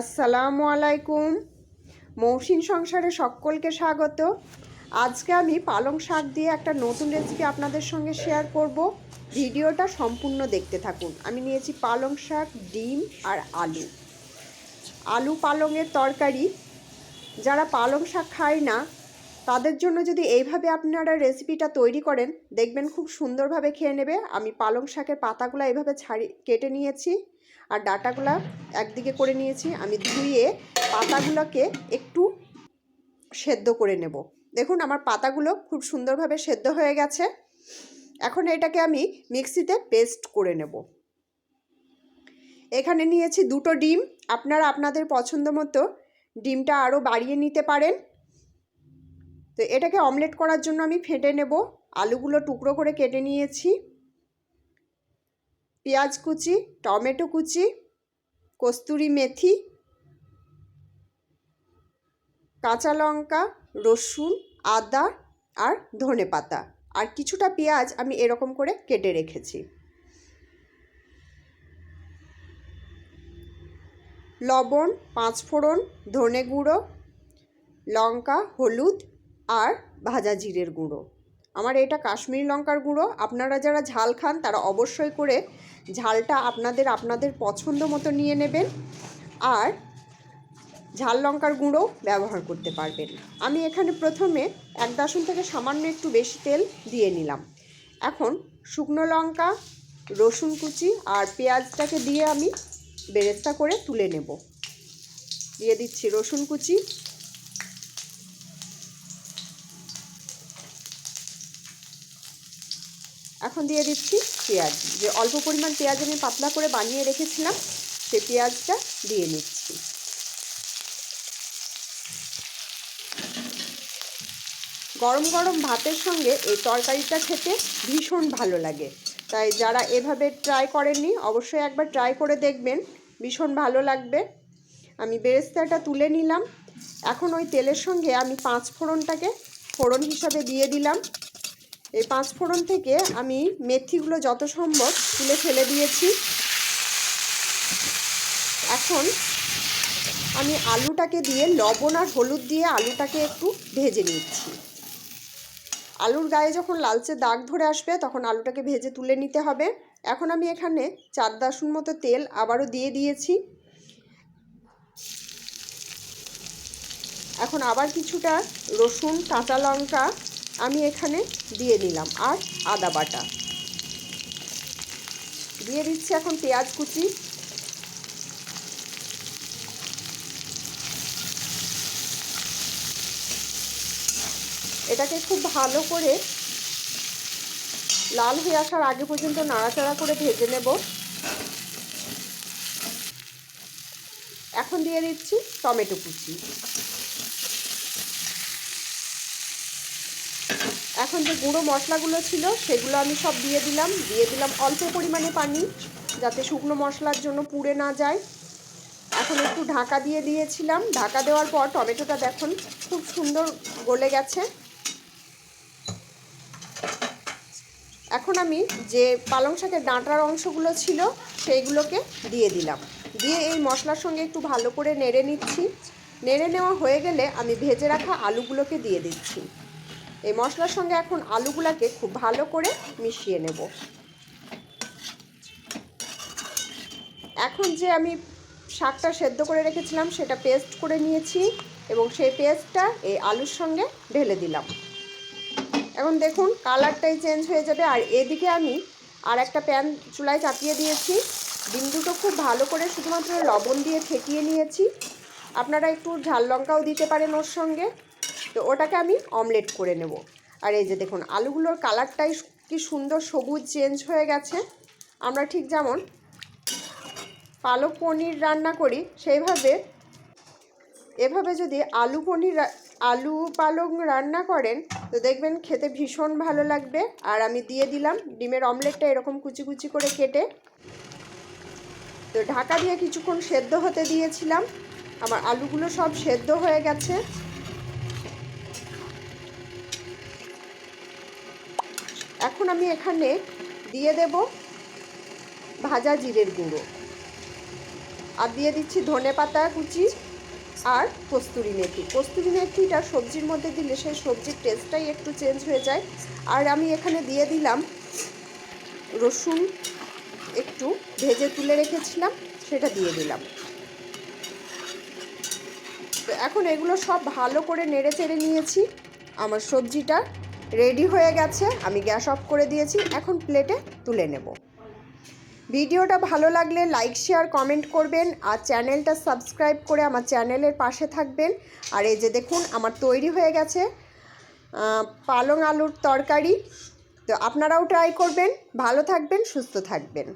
আসসালামু আলাইকুম। মৌসিন সংসারে সকলকে স্বাগত। আজকে আমি পালং শাক দিয়ে একটা নতুন রেসিপি আপনাদের সঙ্গে শেয়ার করব। ভিডিওটা সম্পূর্ণ দেখতে থাকুন। আমি নিয়েছি পালং শাক, ডিম আর আলু। আলু পালংয়ের তরকারি। যারা পালং শাক খায় না, তাদের জন্য যদি এইভাবে আপনারা রেসিপিটা তৈরি করেন, দেখবেন খুব সুন্দরভাবে খেয়ে নেবে। আমি পালং শাকের পাতাগুলো এভাবে ছাড়ি, কেটে নিয়েছি। আর ডাটাগুলা একদিকে করে নিয়েছি, আমি ধুয়ে পাতাগুলোকে একটু সেদ্ধ করে নেব। দেখুন, আমার পাতাগুলো খুব সুন্দরভাবে সেদ্ধ হয়ে গেছে। এখন এটাকে আমি মিক্সিতে পেস্ট করে নেব। এখানে নিয়েছি দুটো ডিম। আপনারা আপনাদের পছন্দ মতো ডিমটা আরও বাড়িয়ে নিতে পারেন। তো এটাকে অমলেট করার জন্য আমি ফেটে নেব। আলুগুলো টুকরো করে কেটে নিয়েছি। পেঁয়াজ কুচি, টমেটো কুচি, কস্তুরি মেথি, কাঁচা লঙ্কা, রসুন, আদা আর ধনে পাতা। আর কিছুটা পেঁয়াজ আমি এরকম করে কেটে রেখেছি। লবণ, পাঁচফোড়ন, ধনে গুঁড়ো, লঙ্কা, হলুদ আর ভাজা জিরের গুঁড়ো। আমার এটা কাশ্মীরি লঙ্কার গুঁড়ো। আপনারা যারা ঝাল খান, তারা অবশ্যই করে ঝালটা আপনাদের আপনাদের পছন্দ মতো নিয়ে নেবেন। আর ঝাল লঙ্কার গুঁড়ো ব্যবহার করতে পারবেন। আমি এখানে প্রথমে এক দাসন থেকে সামান্য একটু বেশি তেল দিয়ে নিলাম। এখন শুকনো লঙ্কা, রসুন কুচি আর পেঁয়াজটাকে দিয়ে আমি বেরেস্তা করে তুলে নেব। দিয়ে দিচ্ছি রসুন কুচি এখন দিয়ে দিচ্ছি পেঁয়াজ। যে অল্প পরিমাণ পেঁয়াজ আমি পাতলা করে বানিয়ে রেখেছিলাম, সে পেঁয়াজটা দিয়ে নিচ্ছি। গরম গরম ভাতের সঙ্গে এই তরকারিটা খেতে ভীষণ ভালো লাগে। তাই যারা এভাবে ট্রাই করেননি, অবশ্যই একবার ট্রাই করে দেখবেন, ভীষণ ভালো লাগবে। আমি বেরেস্তাটা তুলে নিলাম। এখন ওই তেলের সঙ্গে আমি পাঁচ ফোড়নটাকে ফোড়ন হিসাবে দিয়ে দিলাম। এই পাঁচ ফোড়ন থেকে আমি মেথিগুলো যত সম্ভব তুলে ফেলে দিয়েছি। এখন আমি আলুটাকে দিয়ে লবণ আর হলুদ দিয়ে আলুটাকে একটু ভেজে নিচ্ছি। আলুর গায়ে যখন লালচে দাগ ধরে আসবে তখন আলুটাকে ভেজে তুলে নিতে হবে। এখন আমি এখানে চার দাসুন মতো তেল আবারও দিয়ে দিয়েছি। এখন আবার কিছুটা রসুন, কাঁচা লঙ্কা আমি এখানে দিয়ে নিলাম আর আদা বাটা। দিয়ে দিচ্ছি এখন পেঁয়াজ কুচি। এটাকে খুব ভালো করে লাল হয়ে আসার আগে পর্যন্ত নাড়াচাড়া করে ভেজে নেব। এখন দিয়ে দিচ্ছি টমেটো কুচি। এখন যে গুঁড়ো মশলাগুলো ছিল সেগুলো আমি সব দিয়ে দিলাম। দিয়ে দিলাম অল্প পরিমাণে পানি যাতে শুকনো মশলার জন্য পুড়ে না যায়। এখন একটু ঢাকা দিয়ে দিয়েছিলাম। ঢাকা দেওয়ার পর টমেটোটা দেখুন খুব সুন্দর গলে গেছে। এখন আমি যে পালং শাকের ডাঁটার অংশগুলো ছিল সেইগুলোকে দিয়ে দিলাম। দিয়ে এই মশলার সঙ্গে একটু ভালো করে নেড়ে নিচ্ছি। নেড়ে নেওয়া হয়ে গেলে আমি ভেজে রাখা আলুগুলোকে দিয়ে দিচ্ছি। এই মশলার সঙ্গে এখন আলুগুলাকে খুব ভালো করে মিশিয়ে নেব। এখন যে আমি শাকটা সেদ্ধ করে রেখেছিলাম, সেটা পেস্ট করে নিয়েছি এবং সেই পেস্টটা এই আলুর সঙ্গে ঢেলে দিলাম। এখন দেখুন, কালারটাই চেঞ্জ হয়ে যাবে। আর এদিকে আমি আর একটা প্যান চুলায় চাপিয়ে দিয়েছি। ডিম দুটো খুব ভালো করে শুধুমাত্র লবণ দিয়ে ঠেকিয়ে নিয়েছি। আপনারা একটু ঝাল লঙ্কাও দিতে পারেন ওর সঙ্গে। তো ওটাকে আমি অমলেট করে নেব। আর এই যে দেখুন, আলুগুলোর কালারটাই কি সুন্দর সবুজ চেঞ্জ হয়ে গেছে। আমরা ঠিক যেমন পালক পনির রান্না করি, সেইভাবে এভাবে যদি আলু পনির আলু পালং রান্না করেন, তো দেখবেন খেতে ভীষণ ভালো লাগবে। আর আমি দিয়ে দিলাম ডিমের অমলেটটা এরকম কুচি কুচি করে কেটে। তো ঢাকা দিয়ে কিছুক্ষণ সেদ্ধ হতে দিয়েছিলাম। আমার আলুগুলো সব সেদ্ধ হয়ে গেছে। এখন আমি এখানে দিয়ে দেব ভাজা জিরের গুঁড়ো। আর দিয়ে দিচ্ছি ধনে পাতা কুচি আর কস্তুরি মেথি। কস্তুরি মেথিটা সবজির মধ্যে দিলে সেই সবজির টেস্টটাই একটু চেঞ্জ হয়ে যায়। আর আমি এখানে দিয়ে দিলাম রসুন, একটু ভেজে তুলে রেখেছিলাম, সেটা দিয়ে দিলাম। এখন এগুলো সব ভালো করে নেড়ে চেড়ে নিয়েছি আমার সবজিটা। রেডি হয়ে গেছে। আমি গ্যাস অফ করে দিয়েছি। এখন প্লেটে তুলে নেব। ভিডিওটা ভালো লাগলে লাইক, শেয়ার, কমেন্ট করবেন আর চ্যানেলটা সাবস্ক্রাইব করে আমার চ্যানেলের পাশে থাকবেন। আর এই যে দেখুন, আমার তৈরি হয়ে গেছে পালং আলুর তরকারি। তো আপনারাও ট্রাই করবেন। ভালো থাকবেন, সুস্থ থাকবেন।